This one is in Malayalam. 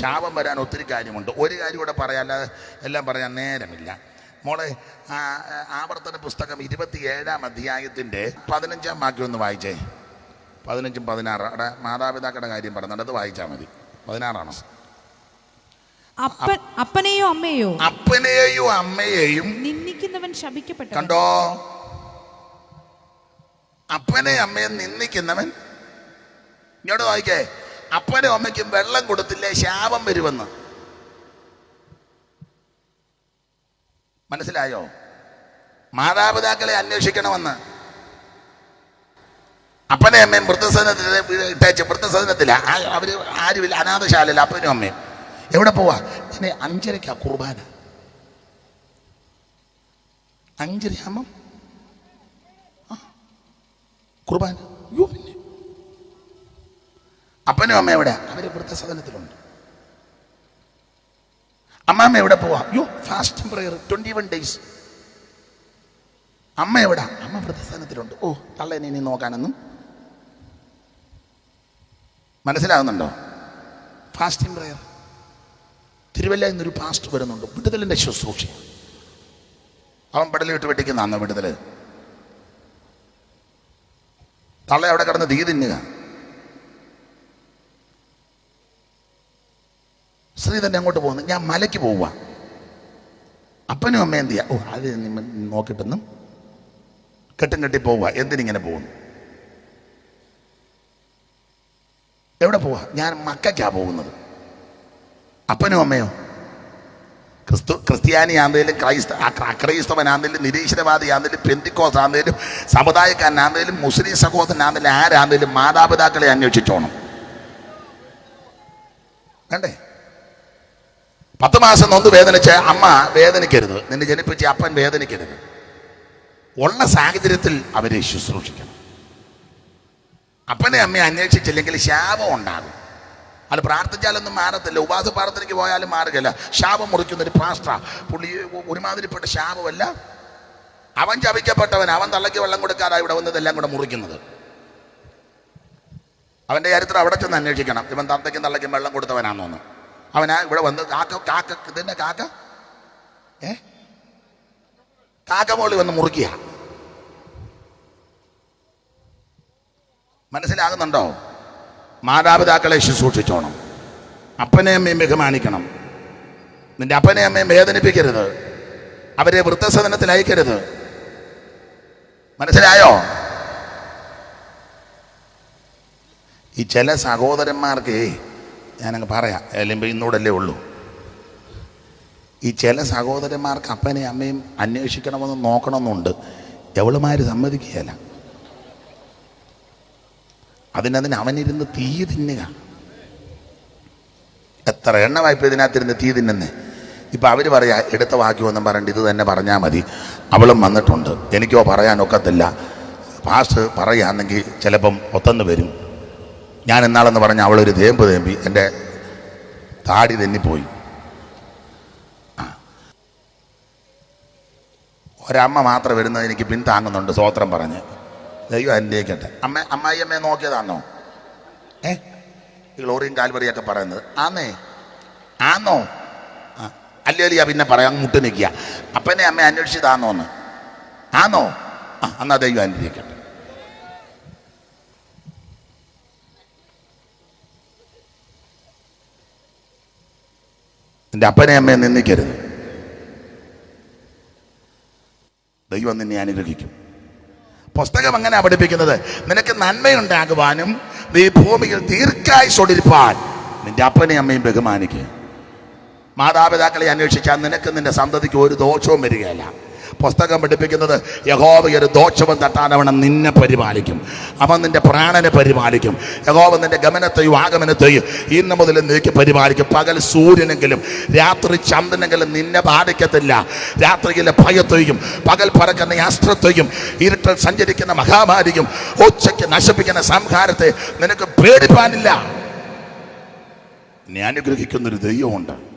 ശാപം വരാൻ ഒത്തിരി കാര്യമുണ്ട്. ഒരു കാര്യം കൂടെ പറയാനല്ലാതെ എല്ലാം പറയാൻ നേരമില്ല. മോളെ ആവർത്തന പുസ്തകം ഇരുപത്തി ഏഴാം അധ്യായത്തിന്റെ പതിനഞ്ചാം വാക്യം ഒന്ന് വായിച്ചേ. പതിനഞ്ചും പതിനാറ്. അവിടെ മാതാപിതാക്കളുടെ കാര്യം പറഞ്ഞത് അത് വായിച്ചാൽ മതി. പതിനാറാണോ? അപ്പനെയോ അമ്മയോ അപ്പനെയോ അമ്മയെയും നിന്ദിക്കുന്നവൻ ശപിക്കപ്പെട്ടു കണ്ടോ? അപ്പനെ അമ്മയെ നിന്ദിക്കുന്നവൻ. ഇങ്ങോട്ട് നോക്കിക്കേ അപ്പനും അമ്മയ്ക്കും വെള്ളം കൊടുത്തില്ലേ? ശാപം വരുമെന്ന്. മനസ്സിലായോ? മാതാപിതാക്കളെ അന്വേഷിക്കണമെന്ന്. അപ്പനെ അമ്മയും വൃദ്ധസദനത്തിൽ ഇട്ടേച്ച് വൃദ്ധസദനത്തില്ല അവർ ആരുമില്ല. അനാഥശാലയില്ല അപ്പനും അമ്മയും. എവിടെ പോവാ? ഇനി അഞ്ചരയ്ക്കാ കുർബാന. അഞ്ചരയാകുമ്പം കുർബാന. അപ്പനും അമ്മ എവിടെ അവർ വൃദ്ധസദനത്തിലുണ്ട് അമ്മാമ്മ എവിടെ പോവാ? യോ fast prayer twenty one days അമ്മ എവിടെ? അമ്മ വൃദ്ധസദനത്തിലുണ്ട് ഓ തള്ളേനെ ഇനി നോക്കാനൊന്നും. മനസ്സിലാകുന്നുണ്ടോ ഫാസ്റ്റിംഗ് പ്രയർ തിരുവല്ല എന്നൊരു ഫാസ്റ്റ് വരുന്നുണ്ട്. വിടുതലിന്റെ ശുശ്രൂഷ അവൻ പടലിട്ട് വിട്ട് അന്ന് വിടുതൽ. തള്ള അവിടെ കിടന്ന് തീ തിന്നുക. തന്നെ അങ്ങോട്ട് പോകുന്നു. ഞാൻ മലയ്ക്ക് പോവുക അപ്പനും അമ്മയും എന്ത് ചെയ്യാ? ഓ അത് നോക്കിട്ടൊന്നും കെട്ടും കെട്ടി പോവുക എന്തിനിങ്ങനെ പോകുന്നു? എവിടെ പോവുക ഞാൻ മക്കയ്ക്കാ പോകുന്നത്. അപ്പനും അമ്മയോ? ക്രിസ്തു ക്രിസ്ത്യാനിയാന്തേലും ക്രൈസ്ത നിരീശ്വരവാദിയാന്തേലും പെന്തിക്കോസ് ആന്തേലും സമുദായക്കാരനാന്തേലും മുസ്ലിം സഹോദരനാന്തേലും ആരാന്തേലും മാതാപിതാക്കളെ അന്വേഷിച്ചോണം വേണ്ടേ? പത്ത് മാസം നൊന്ന് വേദനിച്ച അമ്മ വേദനിക്കരുത്. നിന്നെ ജനിപ്പിച്ച അപ്പൻ വേദനിക്കരുത്. ഉള്ള സാഹചര്യത്തിൽ അവരെ ശുശ്രൂഷിക്കണം. അപ്പനെ അമ്മയെ അന്വേഷിച്ചില്ലെങ്കിൽ ശാപം ഉണ്ടാകും. അത് പ്രാർത്ഥിച്ചാലൊന്നും മാറത്തില്ല. ഉപാസ പ്രാർത്ഥനയ്ക്ക് പോയാലും മാറുകയില്ല. ശാപം മുറിക്കുന്ന ഒരു പാസ്റ്റ പുള്ളി ഒരുമാതിരിപ്പെട്ട ശാപമല്ല. അവൻ ചപിക്കപ്പെട്ടവൻ അവൻ തള്ളയ്ക്ക് വെള്ളം കൊടുക്കാതെ ഇവിടെ വന്നതെല്ലാം കൂടെ മുറിക്കുന്നത്. അവന്റെ ചരിത്രം അവിടെ ചെന്ന് അന്വേഷിക്കണം. ഇവൻ തന്തയ്ക്കും തള്ളയ്ക്കും വെള്ളം കൊടുത്തവനാണെന്ന് അവനാ ഇവിടെ വന്ന് കാക്ക കാക്ക ഇതന്നെ കാക്ക? ഏ? കാക്ക മോളി വന്ന് മുറുക്കിയ. മനസ്സിലാകുന്നുണ്ടോ? മാതാപിതാക്കളെ ശുശ്രൂഷിച്ചോണം അപ്പനെ അമ്മയും ബഹുമാനിക്കണം. നിന്റെ അപ്പനെ അമ്മയും വേദനിപ്പിക്കരുത്. അവരെ വൃദ്ധസദനത്തിൽ അയക്കരുത്. മനസ്സിലായോ? ഈ ചില സഹോദരന്മാർക്ക് ഞാനങ്ങ് പറയാം. അല്ലെങ്കിൽ ഇന്നോടല്ലേ ഉള്ളൂ. ഈ ചില സഹോദരന്മാർക്ക് അപ്പനെയും അമ്മയും അന്വേഷിക്കണമെന്ന് നോക്കണമെന്നുണ്ട്. എവളുമാർ സമ്മതിക്കുകയല്ല. അതിനതിന് അവനിരുന്ന് തീ തിന്നുക. എത്ര എണ്ണ വായ്പ ഇതിനകത്തിരുന്ന് തീ തിന്നുന്നേ. ഇപ്പം അവർ പറയാ എടുത്ത വാക്യമൊന്നും പറയണ്ട ഇത് തന്നെ പറഞ്ഞാൽ മതി. അവളും വന്നിട്ടുണ്ട്. എനിക്കോ പറയാനൊക്കത്തില്ല. പാസ് പറയുകയാണെങ്കിൽ ചിലപ്പം ഒത്തന്ന് വരും. ഞാൻ എന്നാളെന്ന് പറഞ്ഞ അവളൊരു തേമ്പ് തേമ്പി എന്റെ താടി തെന്നിപ്പോയി. ഒരമ്മ മാത്രം വരുന്നത് എനിക്ക് പിന്താങ്ങുന്നുണ്ട് സ്വോത്രം പറഞ്ഞ്. ദൈവം അനുഗ്രഹിക്കട്ടെ. അമ്മ അമ്മായി അമ്മയെ നോക്കിയതാണോ ഏ? ഈ ഗ്ലോറിയും കാൽവറിയൊക്കെ പറയുന്നത്. ആന്നേ? ആന്നോ? ആ. അല്ലേലിയാ പിന്നെ പറയാം മുട്ട് നിൽക്കുക. അപ്പനെ അമ്മ അന്വേഷിച്ചതാന്നോന്ന്? ആന്നോ? ആ എന്നാ ദൈവം അനുഗ്രഹിക്കട്ടെ. നിന്റെ അപ്പനെ അമ്മയെ നിന്ദിക്കരുത്. ദൈവം നിന്നെ അനുഗ്രഹിക്കും. പുസ്തകം അങ്ങനെ പഠിപ്പിക്കുന്നത്? നിനക്ക് നന്മയുണ്ടാകുവാനും നീ ഭൂമിയിൽ ദീർഘായുസൊടിരിപ്പാൻ നിന്റെ അപ്പനെയും അമ്മയും ബഹുമാനിക്കുക. മാതാപിതാക്കളെ അന്വേഷിച്ചാൽ നിനക്ക് നിന്റെ സന്തതിക്ക് ഒരു ദോഷവും വരികയില്ല. പുസ്തകം പഠിപ്പിക്കുന്നത് യഹോവ ഒരു ദോഷവും തട്ടാനവണ്ണം നിന്നെ പരിപാലിക്കും. അവൻ നിന്റെ പ്രാണനെ പരിപാലിക്കും. യഹോവ നിന്റെ ഗമനത്തെയും ആഗമനത്തെയും ഇന്ന് മുതൽ നീക്കി പരിപാലിക്കും. പകൽ സൂര്യനെങ്കിലും രാത്രി ചന്ദ്രനെങ്കിലും നിന്നെ ബാധിക്കത്തില്ല. രാത്രിയിലെ ഭയത്തെയും പകൽ പറക്കുന്ന അസ്ത്രത്തെയും ഇരുട്ടിൽ സഞ്ചരിക്കുന്ന മഹാമാരിയും ഉച്ചയ്ക്ക് നശിപ്പിക്കുന്ന സംഹാരത്തെ നിനക്ക് പേടിപ്പാനില്ല. എന്നെ അനുഗ്രഹിക്കുന്നൊരു ദൈവമുണ്ട്.